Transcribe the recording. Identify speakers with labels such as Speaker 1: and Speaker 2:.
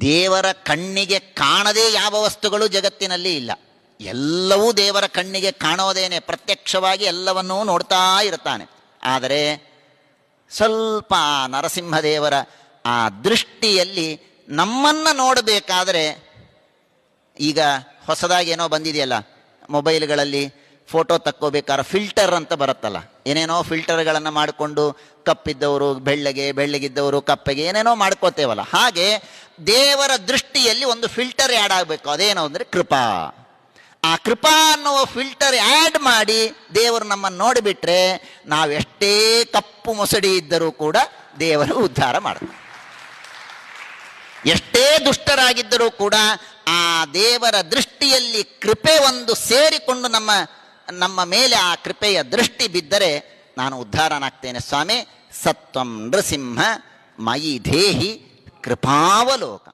Speaker 1: ದೇವರ ಕಣ್ಣಿಗೆ ಕಾಣದೇ ಯಾವ ವಸ್ತುಗಳು ಜಗತ್ತಿನಲ್ಲಿ ಇಲ್ಲ. ಎಲ್ಲವೂ ದೇವರ ಕಣ್ಣಿಗೆ ಕಾಣೋದೇನೆ ಪ್ರತ್ಯಕ್ಷವಾಗಿ ಎಲ್ಲವನ್ನೂ ನೋಡ್ತಾ ಇರ್ತಾನೆ ಆದರೆ ಸ್ವಲ್ಪ ನರಸಿಂಹದೇವರ ಆ ದೃಷ್ಟಿಯಲ್ಲಿ ನಮ್ಮನ್ನು ನೋಡಬೇಕಾದರೆ ಈಗ ಹೊಸದಾಗಿ ಏನೋ ಬಂದಿದೆಯಲ್ಲ, ಮೊಬೈಲ್ಗಳಲ್ಲಿ ಫೋಟೋ ತಕ್ಕೋಬೇಕಾದ್ರೆ ಫಿಲ್ಟರ್ ಅಂತ ಬರುತ್ತಲ್ಲ. ಏನೇನೋ ಫಿಲ್ಟರ್ಗಳನ್ನು ಮಾಡಿಕೊಂಡು ಕಪ್ಪಿದ್ದವರು ಬೆಳ್ಳಗೆ, ಬೆಳ್ಳಗಿದ್ದವರು ಕಪ್ಪೆಗೆ, ಏನೇನೋ ಮಾಡ್ಕೋತೇವಲ್ಲ. ಹಾಗೆ ದೇವರ ದೃಷ್ಟಿಯಲ್ಲಿ ಒಂದು ಫಿಲ್ಟರ್ ಆ್ಯಡ್ ಆಗಬೇಕು. ಅದೇನು ಅಂದರೆ ಕೃಪಾ. ಆ ಕೃಪಾ ಅನ್ನುವ ಫಿಲ್ಟರ್ ಆ್ಯಡ್ ಮಾಡಿ ದೇವರು ನಮ್ಮನ್ನು ನೋಡಿಬಿಟ್ರೆ ನಾವೆಷ್ಟೇ ಕಪ್ಪು ಮೊಸಡಿ ಇದ್ದರೂ ಕೂಡ ದೇವರು ಉದ್ಧಾರ ಮಾಡ್ತಾರೆ. ಎಷ್ಟೇ ದುಷ್ಟರಾಗಿದ್ದರೂ ಕೂಡ ಆ ದೇವರ ದೃಷ್ಟಿಯಲ್ಲಿ ಕೃಪೆ ಒಂದು ಸೇರಿಕೊಂಡು ನಮ್ಮ ನಮ್ಮ ಮೇಲೆ ಆ ಕೃಪೆಯ ದೃಷ್ಟಿ ಬಿದ್ದರೆ ನಾನು ಉದ್ಧಾರನಾಗ್ತೇನೆ. ಸ್ವಾಮಿ, ಸತ್ವಂ ನೃಸಿಂಹ ಮಯಿ ದೇಹಿ കൃപാവലോകം.